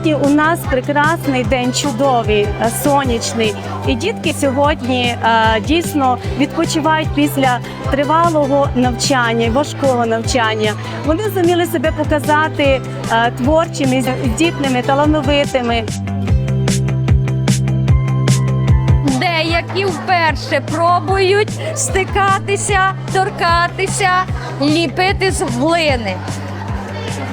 у нас прекрасний день, чудовий, е, сонячний. І дітки сьогодні е, дійсно відпочивають після тривалого навчання, важкого навчання. Вони зуміли себе показати е, творчими, здібними, талановитими. Деякі вперше пробують стикатися, торкатися, ліпити з глини.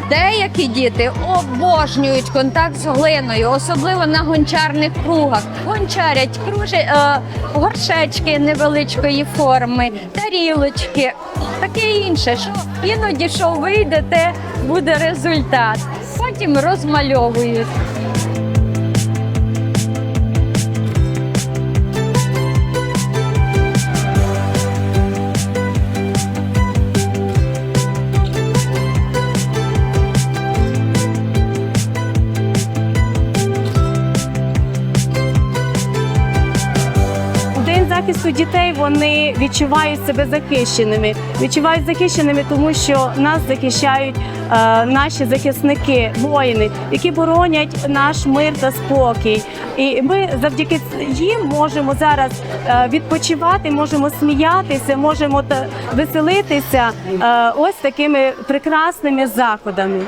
Деякі діти обожнюють контакт з глиною, особливо на гончарних кругах. Гончарять кружі, е, горшечки невеличкої форми, тарілочки, таке інше. Що іноді що вийде, те буде результат. Потім розмальовують. Захисту дітей вони відчувають себе захищеними. Відчувають захищеними, тому що нас захищають е, наші захисники, воїни, які боронять наш мир та спокій. І ми завдяки їм можемо зараз е, відпочивати, можемо сміятися, можемо та веселитися е, ось такими прекрасними заходами.